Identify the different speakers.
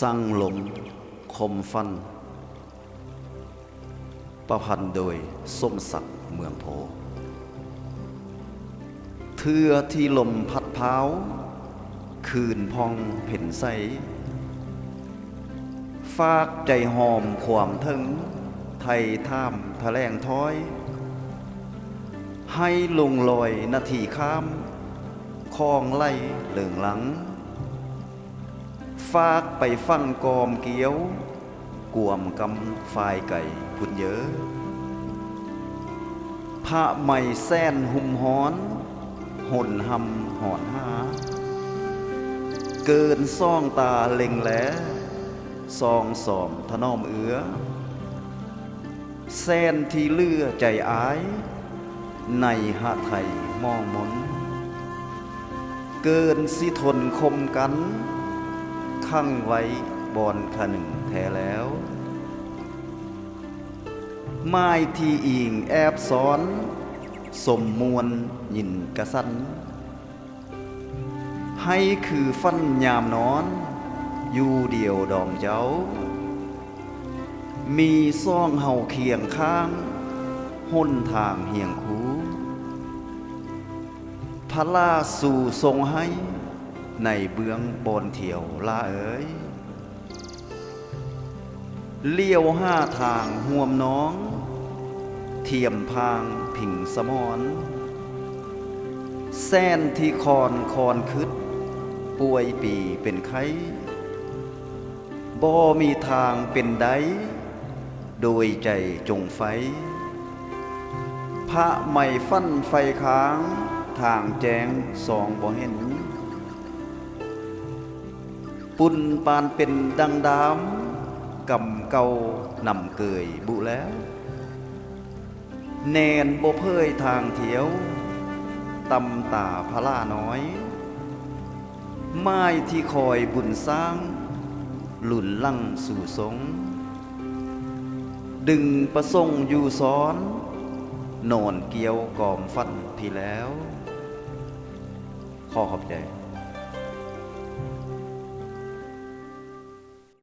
Speaker 1: สั่งหลมคมฟัน ประพันธ์โดยส้มศักดิ์เมืองโพ เทือที่ลมพัดเพ้า คืนพองเพ่นใส ฝากใจหอมความถึง ไทยท่ามทะแลงท้อย ให้ลงลอยนาทีข้ามคลองไล่เหลืองหลัง ฝากไปฟังกอมเกี้ยวกวมกำฝ่ายไก่พุ่นเยอะพระไม่แส้นหุมหอนห่นหำหอนหา เกินซ่องตาเล็งแหลซองสอมถนอมเอือแซนที่เลือใจอาย ในหะไทยมองมน เกินสิทนคมกัน ข้งไว้บอนขหนึ่งแท้แล้วไม้ที่อิงแอบซ้อน สมมวลยินกระสัน ให้คือฟันยามนอน อยู่เดียวดองเจ้า มีซ่องเห่าเคียงข้างห้นทางเหียงคูพระลาสู่ทรงให้ ในเบื้องบนเที่ยวลาเอ๋ยเลี้ยวห้าทางห่วมน้อง เทียมพางผิงสมอนแซนที่คอนคอนคึดป่วยปีเป็นไข้บ่มีทางเป็นใดโดยใจจงไฟ พระไม่ฟั่นไฟค้าง ทางแจ้งสองบ่เห็น ปุ่นปานเป็นดังดามกำเกานำเกยบุแล้ว แนนบ่เพยทางเถียวตำตาพระล่าน้อย ไม้ที่คอยบุญสร้าง หลุนลั่งสู่สง ดึงประสงอยู่ซ้อนโนนเกี่ยวกอมฟันพี่แล้วขอขอบใจ